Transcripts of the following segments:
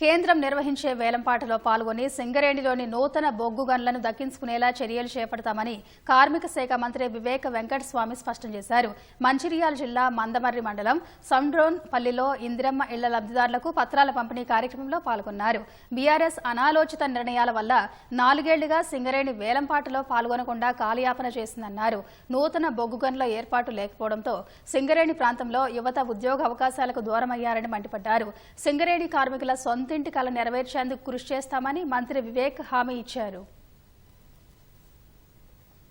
కేంద్రం నిర్వహించే వేలంపాటలో పాల్గొని సింగరేణిలోని నూతన బొగ్గు గన్లను దక్కించుకునేలా చర్యలు చేపడతామని కార్మిక శాఖ మంత్రి వివేక వెంకటస్వామి స్పష్టం చేశారు. మంచిర్యాల జిల్లా మందమర్రి మండలం సండ్రోన్ పల్లిలో ఇందిరమ్మ ఇళ్ళ లబ్దిదారులకు పత్రాల పంపిణీ కార్యక్రమంలో పాల్గొన్నారు. బీఆర్ఎస్ అనాలోచిత నిర్ణయాల వల్ల నాలుగేళ్ళుగా సింగరేణి వేలంపాటలో పాల్గొనకుండా కాలయాపన చేసిందన్నారు. నూతన బొగ్గు గన్ల ఏర్పాటు లేకపోవడంతో సింగరేణి ప్రాంతంలో యువత ఉద్యోగ అవకాశాలకు దూరమయ్యారని మండిపడ్డారు. సింగరేణి కార్మికుల సొంతింటి కళ నెరవేర్చేందుకు కృషి చేస్తామని మంత్రి వివేక్ హామీ ఇచ్చారు.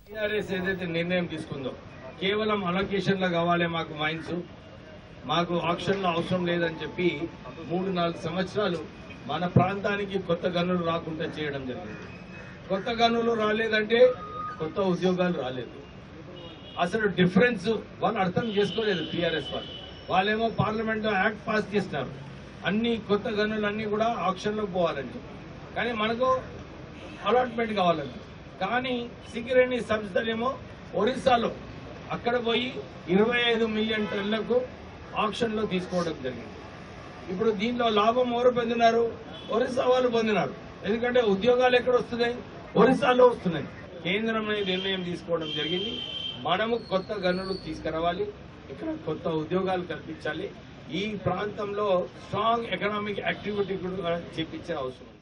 టీఆర్ఎస్ ఏదైతే నిర్ణయం తీసుకుందో కేవలం అలొకేషన్లో కావాలే కావాలి మాకు మైన్స్ మాకు ఆప్షన్లో అవసరం లేదని చెప్పి మూడు నాలుగు సంవత్సరాలు మన ప్రాంతానికి కొత్త గనులు రాకుండా చేయడం జరిగింది. కొత్త గనులు రాలేదంటే కొత్త ఉద్యోగాలు రాలేదు. అసలు డిఫరెన్స్ వాళ్ళు అర్థం చేసుకోలేదు టీఆర్ఎస్ వాళ్ళు. వాళ్ళేమో పార్లమెంట్లో యాక్ట్ పాస్ చేసినారు. అన్ని కొత్త గనులన్నీ కూడా ఆప్షన్లో పోవాలని కానీ మనకు అలాట్మెంట్ కావాలని కానీ సింగరేణి సంస్థలేమో ఒరిస్సాలో అక్కడ పోయి ఇరవై ఐదు మిలియన్ టన్నులకు ఆప్షన్లో తీసుకోవడం జరిగింది. ఇప్పుడు దీనిలో లాభం ఎవరు పొందినారు? ఒరిస్సా వాళ్ళు పొందినారు. ఎందుకంటే ఉద్యోగాలు ఎక్కడ వస్తున్నాయి? ఒరిస్సాలో వస్తున్నాయి. కేంద్రం అనేది నిర్ణయం తీసుకోవడం జరిగింది. మనము కొత్త గనులు తీసుకురావాలి. ఇక్కడ కొత్త ఉద్యోగాలు కల్పించాలి. ఈ ప్రాంతంలో స్ట్రాంగ్ ఎకనామిక్ యాక్టివిటీ కూడా చేపించే అవసరం ఉంది.